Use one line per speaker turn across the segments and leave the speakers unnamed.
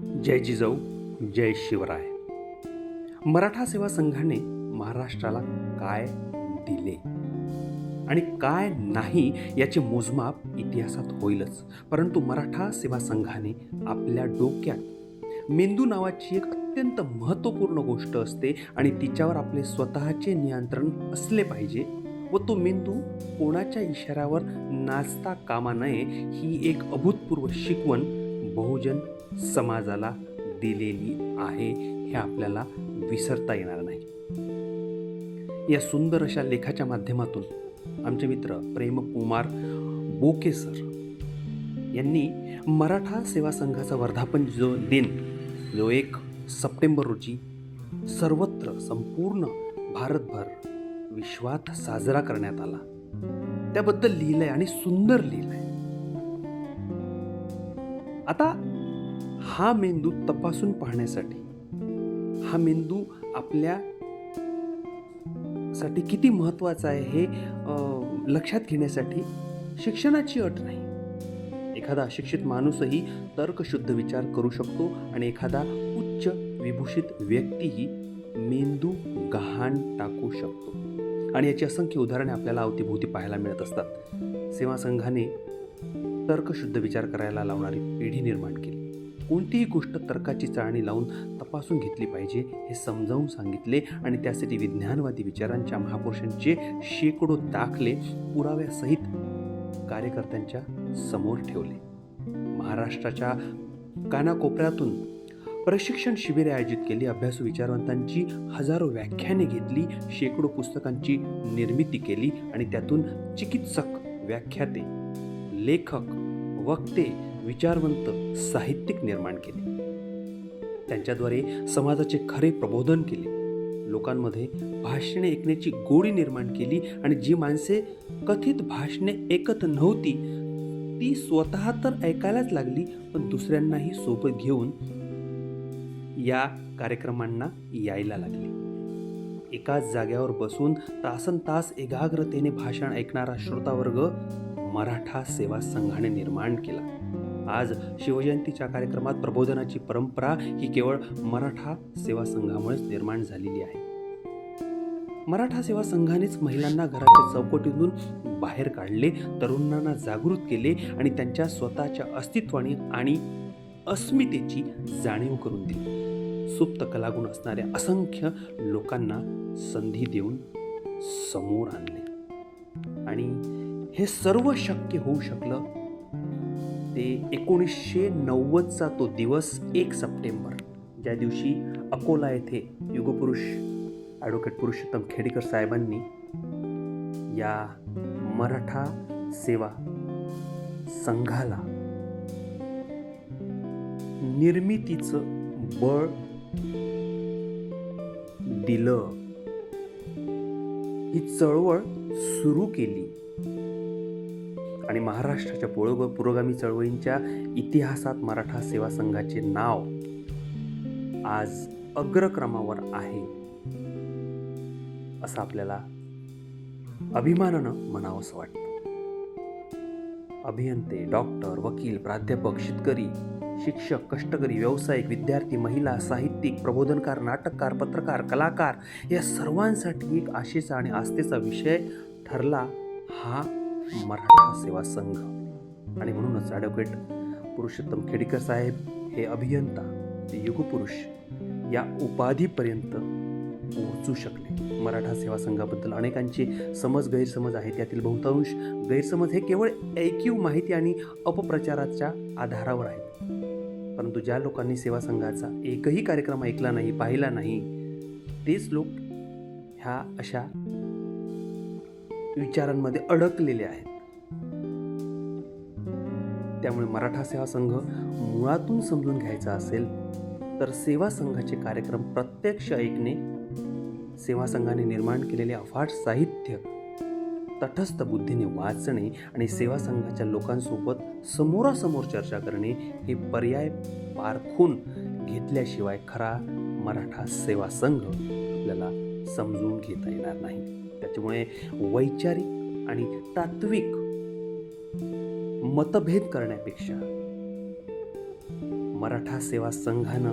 जय जिजाऊ जय शिवराय. मराठा सेवा संघाने महाराष्ट्राला काय दिले? आणि काय नाही याचे मोजमाप इतिहासात होईलच. परंतु मराठा सेवा संघाने आपल्या डोक्यात मेंदू नावाची एक अत्यंत महत्त्वपूर्ण गोष्ट असते आणि तिच्यावर आपले स्वतःचे नियंत्रण असले पाहिजे व तो मेंदू कोणाच्या इशाऱ्यावर नाचता कामा नये ही एक अभूतपूर्व शिकवण बहुजन समाजाला दिलेली आहे हे आपल्याला विसरता येणार नाही. या सुंदर अशा लेखाच्या माध्यमातून आमचे मित्र प्रेमकुमार बोके सर यांनी मराठा सेवा संघाचा वर्धापन जो दिन जो एक सप्टेंबर रोजी सर्वत्र संपूर्ण भारतभर विश्वात साजरा करण्यात आला. त्याबद्दल लिहिलंय आणि सुंदर लिहिलंय. आता हा मेंदू तपासून पाहण्यासाठी. हा मेंदू आपल्या साठी किती महत्त्वाचा आहे हे लक्षात घेण्यासाठी शिक्षणाची अट नाही. एखादा अशिक्षित माणूसही तर्कशुद्ध विचार करू शकतो आणि एखादा उच्च विभूषित व्यक्तीही मेंदू गहाण टाकू शकतो. आणि याची असंख्य उदाहरणे आपल्याला अवतीभोवती पाहायला मिळत असतात. सेवा संघाने तर्कशुद्ध विचार करायला लावणारी पिढी निर्माण केली. कोणतीही गोष्ट तर्काची चाळणी लावून तपासून घेतली पाहिजे हे समजावून सांगितले आणि त्यासाठी विज्ञानवादी विचारांच्या महापुरुषांचे शेकडो दाखले पुराव्यासहित कार्यकर्त्यांच्या समोर ठेवले. महाराष्ट्राच्या कानाकोपऱ्यातून प्रशिक्षण शिबिरे आयोजित केली अभ्यासू विचारवंतांची हजारो व्याख्याने घेतली शेकडो पुस्तकांची निर्मिती केली आणि त्यातून चिकित्सक व्याख्याते लेखक वक्ते विचारवंत साहित्यिक निर्माण केले. त्यांच्याद्वारे समाजाचे खरे प्रबोधन केले. लोकांमध्ये भाषणे ऐकण्याची गोडी निर्माण केली आणि जी माणसे कथित भाषणे ऐकत नव्हती ती स्वतः तर ऐकायलाच लागली पण दुसऱ्यांनाही सोबत घेऊन या कार्यक्रमांना यायला लागली. एकाच जाग्यावर बसून तासन तास एकाग्रतेने भाषण ऐकणारा श्रोतावर्ग मराठा सेवा संघाने निर्माण केला. आज शिवजयंतीच्या कार्यक्रमात प्रबोधनाची परंपरा ही केवळ मराठा सेवा संघामुळेच निर्माण झालेली आहे. मराठा सेवा संघानेच महिलांना घराच्या चौकटीतून बाहेर काढले तरुणांना जागृत केले आणि त्यांच्या स्वतःच्या अस्तित्वाने आणि अस्मितेची जाणीव करून दिली. सुप्त कलागुण असणाऱ्या असंख्य लोकांना संधी देऊन समोर आणले. आणि हे सर्व शक्य होऊ शकलं ते एकोणीसशे नव्वदचा तो दिवस एक सप्टेंबर ज्या दिवशी अकोला येथे युगपुरुष ॲडव्होकेट पुरुषोत्तम खेडेकर साहेबांनी या मराठा सेवा संघाला निर्मितीचं बळ दिलं. ही चळवळ सुरू केली. आणि महाराष्ट्राच्या पुरोग पुरोगामी चळवळींच्या इतिहासात मराठा सेवा संघाचे नाव आज अग्रक्रमावर आहे असं आपल्याला अभिमानानं म्हणावंसं वाटतं. अभियंते डॉक्टर वकील प्राध्यापक शेतकरी शिक्षक कष्टकरी व्यावसायिक विद्यार्थी महिला साहित्यिक प्रबोधनकार नाटककार पत्रकार कलाकार या सर्वांसाठी एक आशेचा आणि आस्थेचा विषय ठरला हा मराठा सेवा संघ. आणि म्हणूनच ॲडव्होकेट पुरुषोत्तम खेडेकर साहेब हे अभियंता ते युगपुरुष या उपाधीपर्यंत पोहोचू शकले. मराठा सेवा संघाबद्दल अनेकांचे समज गैरसमज आहेत यातील बहुतांश गैरसमज हे केवळ ऐकीव माहिती आणि अपप्रचाराच्या आधारावर आहेत. परंतु ज्या लोकांनी सेवा संघाचा एकही कार्यक्रम ऐकला नाही पाहिला नाही तेच लोक ह्या अशा विचारांमध्ये अडकलेले आहेत. त्यामुळे मराठा सेवा संघ मुळातून समजून घ्यायचा असेल तर सेवा संघाचे कार्यक्रम प्रत्यक्ष ऐकणे सेवा संघाने निर्माण केलेले अफाट साहित्य तटस्थ बुद्धीने वाचणे आणि सेवा संघाच्या लोकांसोबत समोरासमोर चर्चा करणे हे पर्याय पारखून घेतल्याशिवाय खरा मराठा सेवा संघ आपल्याला समजून घेता येणार नाही. त्याच्यामुळे वैचारिक आणि तात्विक मतभेद करण्यापेक्षा मराठा सेवा संघानं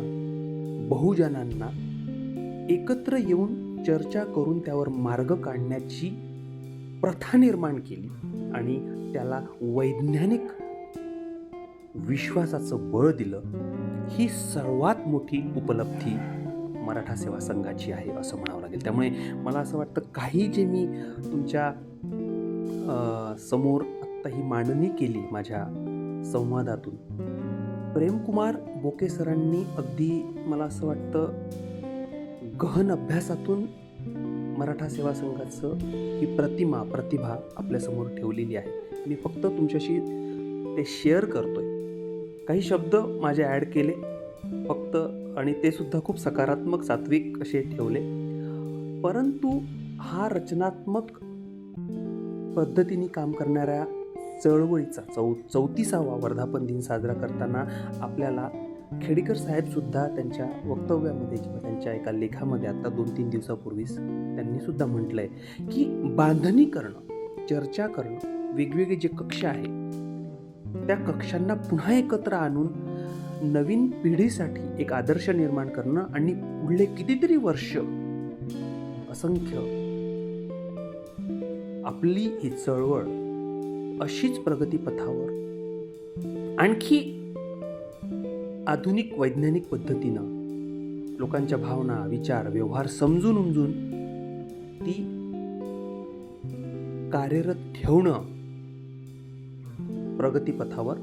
बहुजनांना एकत्र येऊन चर्चा करून त्यावर मार्ग काढण्याची प्रथा निर्माण केली आणि त्याला वैज्ञानिक विश्वासाचं बळ दिलं. ही सर्वात मोठी उपलब्धी मराठा सेवा संघाची आहे असं म्हणावं लागेल. त्यामुळे मला असं वाटतं काही जे मी तुमच्यासमोर आत्ता ही मांडणी केली माझ्या संवादातून प्रेमकुमार बोके सरांनी अगदी मला असं वाटतं गहन अभ्यासातून मराठा सेवा संघाचं ही प्रतिमा प्रतिभा आपल्यासमोर ठेवलेली आहे. मी फक्त तुमच्याशी ते शेअर करतोय. काही शब्द माझे ॲड केले. फक्त आणि ते सुद्धा खूप सकारात्मक सात्विक असे ठेवले. परंतु हा रचनात्मक पद्धतीने काम करणाऱ्या चळवळीचा चौ चौतीसावा वर्धापन दिन साजरा करताना आपल्याला खेडेकर साहेबसुद्धा त्यांच्या वक्तव्यामध्ये किंवा त्यांच्या एका लेखामध्ये आता दोन तीन दिवसापूर्वीच त्यांनी सुद्धा म्हटलं आहे की बांधणी करणं चर्चा करणं वेगवेगळे जे कक्ष आहे त्या कक्षांना पुन्हा एकत्र आणून नवीन पिढीसाठी एक आदर्श निर्माण करणं आणि पुढले कितीतरी वर्ष असंख्य आपली ही चळवळ अशीच प्रगतीपथावर आणखी आधुनिक वैज्ञानिक पद्धतीनं लोकांच्या भावना विचार व्यवहार समजून उमजून ती कार्यरत ठेवणं प्रगतीपथावर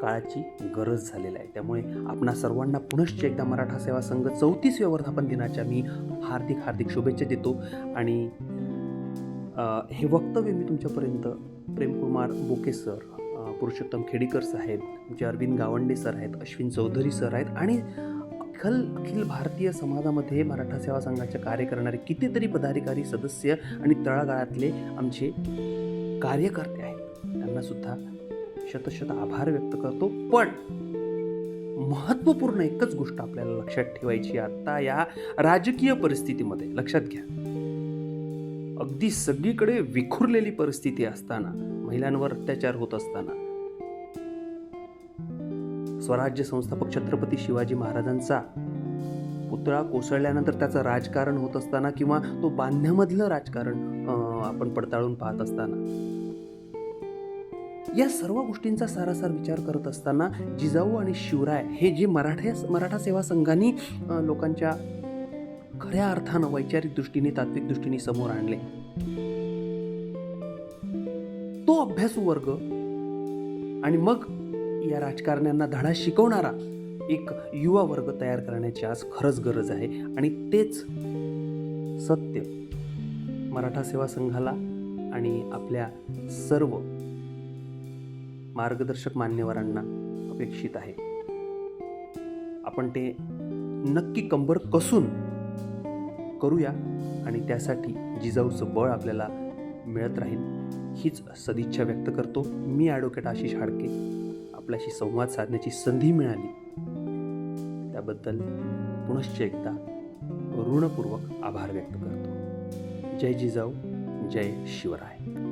काळाची गरज झालेली आहे. त्यामुळे आपणा सर्वांना पुनश्च एकदा मराठा सेवा संघ चौतीसव्या वर्धापन दिनाच्या मी हार्दिक हार्दिक शुभेच्छा देतो. आणि हे वक्तव्य मी तुमच्यापर्यंत प्रेमकुमार बोके सर पुरुषोत्तम खेडीकर साहेब तुमचे अरविंद गावंडे सर आहेत अश्विन चौधरी सर आहेत आणि अखिल अखिल भारतीय समाजामध्ये मराठा सेवा संघाचे कार्य करणारे कितीतरी पदाधिकारी सदस्य आणि तळागाळातले आमचे कार्यकर्ते आहेत. त्यांना सुद्धा शतशत आभार व्यक्त करतो. पण महत्त्वपूर्ण एकच गोष्ट आपल्याला लक्षात ठेवायची आता या राजकीय परिस्थितीमध्ये लक्षात घ्या. अगदी सगळीकडे विखुरलेली परिस्थिती असताना महिलांवर अत्याचार होत असताना स्वराज्य संस्थापक छत्रपती शिवाजी महाराजांचा पुतळा कोसळल्यानंतर त्याचं राजकारण होत असताना किंवा तो बांधण्यामधलं राजकारण आपण पडताळून पाहत असताना या सर्व गोष्टींचा सारासार विचार करत असताना जिजाऊ आणि शिवराय हे जे मराठा मराठा सेवा संघाने लोकांच्या खऱ्या अर्थानं वैचारिक दृष्टीने तात्विक दृष्टीने समोर आणले. तो अभ्यासू वर्ग आणि मग या राजकारण्यांना धडा शिकवणारा एक युवा वर्ग तयार करण्याची आज खरंच गरज आहे आणि तेच सत्य मराठा सेवा संघाला आणि आपल्या सर्व मार्गदर्शक मान्यवरांना अपेक्षित आहे. आपण ते नक्की कंबर कसून करूया आणि त्यासाठी जिजाऊचं बळ आपल्याला मिळत राहील हीच सदिच्छा व्यक्त करतो मी ॲडव्होकेट आशिष हाडके. आपल्याशी संवाद साधण्याची संधी मिळाली. त्याबद्दल पुनश्च एकदा ऋणपूर्वक आभार व्यक्त करतो. जय जिजाऊ जय शिवराय.